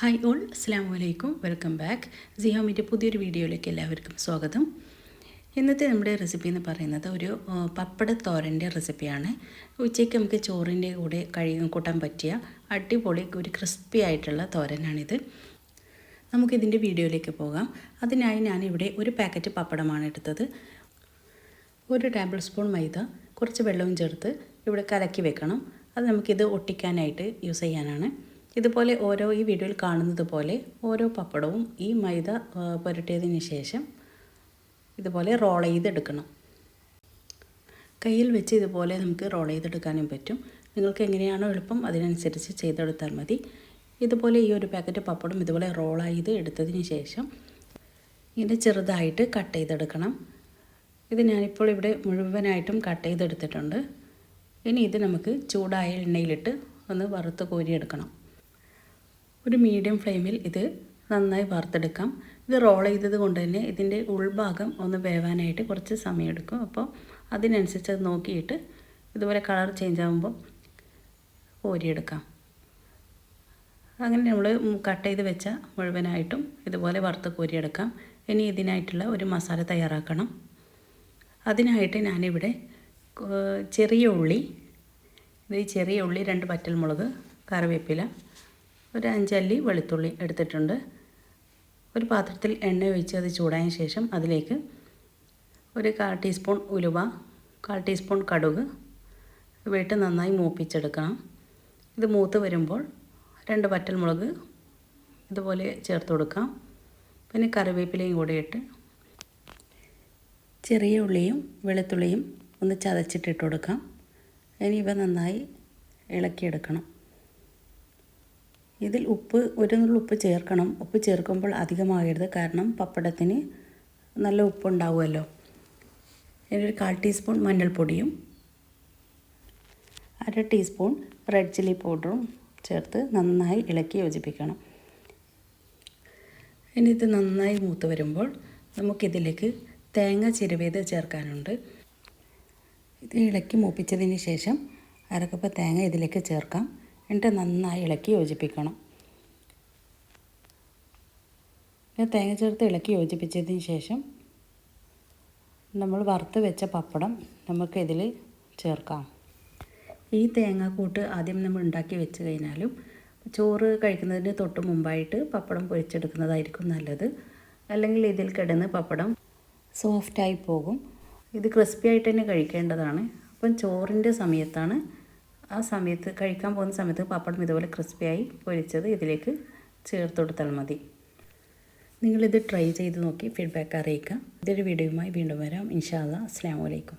Hi all അസ്സാം വലൈക്കും welcome back. സിഹോമിന്റെ പുതിയൊരു വീഡിയോയിലേക്ക് എല്ലാവർക്കും സ്വാഗതം. ഇന്നത്തെ നമ്മുടെ റെസിപ്പി എന്ന് പറയുന്നത് ഒരു പപ്പട തോരന്റെ റെസിപ്പിയാണ്. ഉച്ചയ്ക്ക് നമുക്ക് ചോറിന്റെ കൂടെ കഴി കൂട്ടാൻ പറ്റിയ അടിപൊളി ഒരു ക്രിസ്പി ആയിട്ടുള്ള തോരനാണിത്. നമുക്കിതിന്റെ വീഡിയോയിലേക്ക് പോകാം. അതിനായി ഞാനിവിടെ ഒരു പാക്കറ്റ് പപ്പടമാണ് എടുത്തത്. ഒരു ടേബിൾ സ്പൂൺ മൈദ കുറച്ച് വെള്ളവും ചേർത്ത് ഇവിടെ കലക്കി വെക്കണം. അത് നമുക്കിത് ഒട്ടിക്കാനായിട്ട് യൂസ് ചെയ്യാനാണ്. ഇതുപോലെ ഓരോ ഈ വീഡിയോയിൽ കാണുന്നത് പോലെ ഓരോ പപ്പടവും ഈ മൈദ പുരട്ടിയതിന് ശേഷം ഇതുപോലെ റോൾ ചെയ്തെടുക്കണം. കയ്യിൽ വെച്ച് ഇതുപോലെ നമുക്ക് റോൾ ചെയ്തെടുക്കാനും പറ്റും. നിങ്ങൾക്ക് എങ്ങനെയാണോ എളുപ്പം അതിനനുസരിച്ച് ചെയ്തെടുത്താൽ മതി. ഇതുപോലെ ഈ ഒരു പാക്കറ്റ് പപ്പടം ഇതുപോലെ റോൾ ചെയ്ത് എടുത്തതിന് ശേഷം ഇങ്ങനെ ചെറുതായിട്ട് കട്ട് ചെയ്തെടുക്കണം. ഇത് ഞാനിപ്പോൾ ഇവിടെ മുഴുവനായിട്ടും കട്ട് ചെയ്തെടുത്തിട്ടുണ്ട്. ഇനി ഇത് നമുക്ക് ചൂടായ എണ്ണയിലിട്ട് ഒന്ന് വറുത്ത് കോരിയെടുക്കണം. ഒരു മീഡിയം ഫ്ലെയിമിൽ ഇത് നന്നായി വാർത്തെടുക്കാം ഇത് റോൾ ചെയ്തത് കൊണ്ട് തന്നെ ഇതിന്റെ ഉൾഭാഗം ഒന്ന് വേവാനായിട്ട് കുറച്ച് സമയമെടുക്കും. അപ്പോൾ അതിനനുസരിച്ച് അത് നോക്കിയിട്ട് ഇതുപോലെ കളർ ചേഞ്ച് ആകുമ്പോൾ കോരിയെടുക്കാം. അങ്ങനെ നമ്മൾ കട്ട് ചെയ്ത് വെച്ച മുഴുവനായിട്ടും ഇതുപോലെ വറുത്ത് കോരിയെടുക്കാം. ഇനി ഇതിനായിട്ടുള്ള ഒരു മസാല തയ്യാറാക്കണം. അതിനായിട്ട് ഞാനിവിടെ ചെറിയ ഉള്ളി ഇത് ചെറിയ ഉള്ളി രണ്ട് പറ്റൽമുളക് കറിവേപ്പില ഒരു അഞ്ചല്ലി വെളുത്തുള്ളി എടുത്തിട്ടുണ്ട്. ഒരു പാത്രത്തിൽ എണ്ണ ഒഴിച്ച് അത് ചൂടായ ശേഷം അതിലേക്ക് ഒരു കാൽ ടീസ്പൂൺ ഉലുവ കാൽ ടീസ്പൂൺ കടുക് ഇവയിട്ട് നന്നായി മൂപ്പിച്ചെടുക്കണം. ഇത് മൂത്ത് വരുമ്പോൾ രണ്ട് വറ്റൽമുളക് ഇതുപോലെ ചേർത്ത് കൊടുക്കാം. പിന്നെ കറിവേപ്പിലയും കൂടെ ഇട്ട് ചെറിയ ഉള്ളിയും വെളുത്തുള്ളിയും ഒന്ന് ചതച്ചിട്ടിട്ട് കൊടുക്കാം. ഇനി ഇവ നന്നായി ഇളക്കിയെടുക്കണം. ഇതിൽ ഉപ്പ് ഒരു നുള്ളു ഉപ്പ് ചേർക്കണം. ഉപ്പ് ചേർക്കുമ്പോൾ അധികമാകരുത്. കാരണം പപ്പടത്തിന് നല്ല ഉപ്പുണ്ടാവുമല്ലോ. ഇനി ഒരു കാൽ ടീസ്പൂൺ മഞ്ഞൾപ്പൊടിയും അര ടീസ്പൂൺ റെഡ് ചില്ലി പൗഡറും ചേർത്ത് നന്നായി ഇളക്കി യോജിപ്പിക്കണം. ഇനി ഇത് നന്നായി മൂത്ത് വരുമ്പോൾ നമുക്കിതിലേക്ക് തേങ്ങ ചിരവേത് ചേർക്കാനുണ്ട്. ഇത് ഇളക്കി മൂപ്പിച്ചതിന് ശേഷം അരക്കപ്പ് തേങ്ങ ഇതിലേക്ക് ചേർക്കാം. എന്നിട്ട് നന്നായി ഇളക്കി യോജിപ്പിക്കണം. ഇത് തേങ്ങ ചേർത്ത് ഇളക്കി യോജിപ്പിച്ചതിന് ശേഷം നമ്മൾ വറുത്ത് വെച്ച പപ്പടം നമുക്ക് ഇതിൽ ചേർക്കാം. ഈ തേങ്ങാക്കൂട്ട് ആദ്യം നമ്മൾ ഉണ്ടാക്കി വെച്ച് കഴിഞ്ഞാലും ചോറ് കഴിക്കുന്നതിന് തൊട്ട് മുമ്പായിട്ട് പപ്പടം പൊരിച്ചെടുക്കുന്നതായിരിക്കും നല്ലത്. അല്ലെങ്കിൽ ഇതിൽ കിടന്ന് പപ്പടം സോഫ്റ്റായി പോകും. ഇത് ക്രിസ്പി ആയിട്ട് തന്നെ കഴിക്കേണ്ടതാണ്. അപ്പം ചോറിന്റെ സമയത്താണ് ആ സമയത്ത് കഴിക്കാൻ പോകുന്ന സമയത്ത് പപ്പടം ഇതുപോലെ ക്രിസ്പിയായി പൊരിച്ചത് ഇതിലേക്ക് ചേർത്ത് കൊടുത്താൽ മതി. നിങ്ങളിത് ട്രൈ ചെയ്ത് നോക്കി ഫീഡ്ബാക്ക് അറിയിക്കുക. ഇതൊരു വീഡിയോയുമായി വീണ്ടും വരാം. ഇൻഷാല്ല അസ്സാം വലൈക്കും